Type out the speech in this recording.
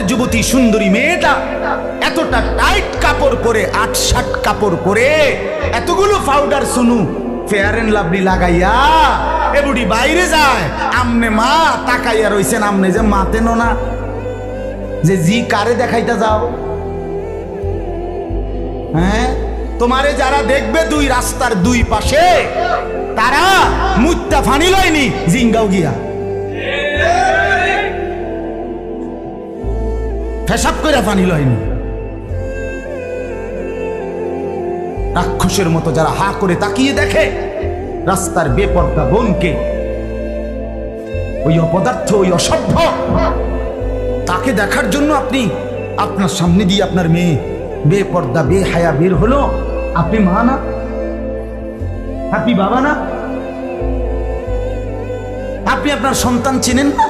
যুবতী সুন্দরী মেয়েটা এতটা টাইট কাপড় পরে আট ষাট কাপড় পরে, এতগুলো powder Suno fair and lovely লাগাইয়া এ বুড়ি বাইরে যায়। আমনে মা তাকাইয়া রইছেন আমনে যে মাতেন না। যে জি কারে দেখাইতে যাও? হ্যাঁ? তোমারে যারা দেখবে দুই রাস্তার দুই পাশে, তারা মুত্তা ফানি লয়নি, জিঙ্গাও গিয়া। ফেসাব করে ফানি লয়নি রাক্ষসের মতো যারা হা করে তাকিয়ে দেখে, রাস্তার বেপর্দা বোনকে, ওই অপদার্থ, ওই অসভ্য, তাকে দেখার জন্য আপনি আপনার সামনে দিয়ে আপনার মেয়ে বেপর্দা, বেহায়া বের হলো। আপনি মা না? আপনি বাবা না? আপনি আপনার সন্তান চেনেন না?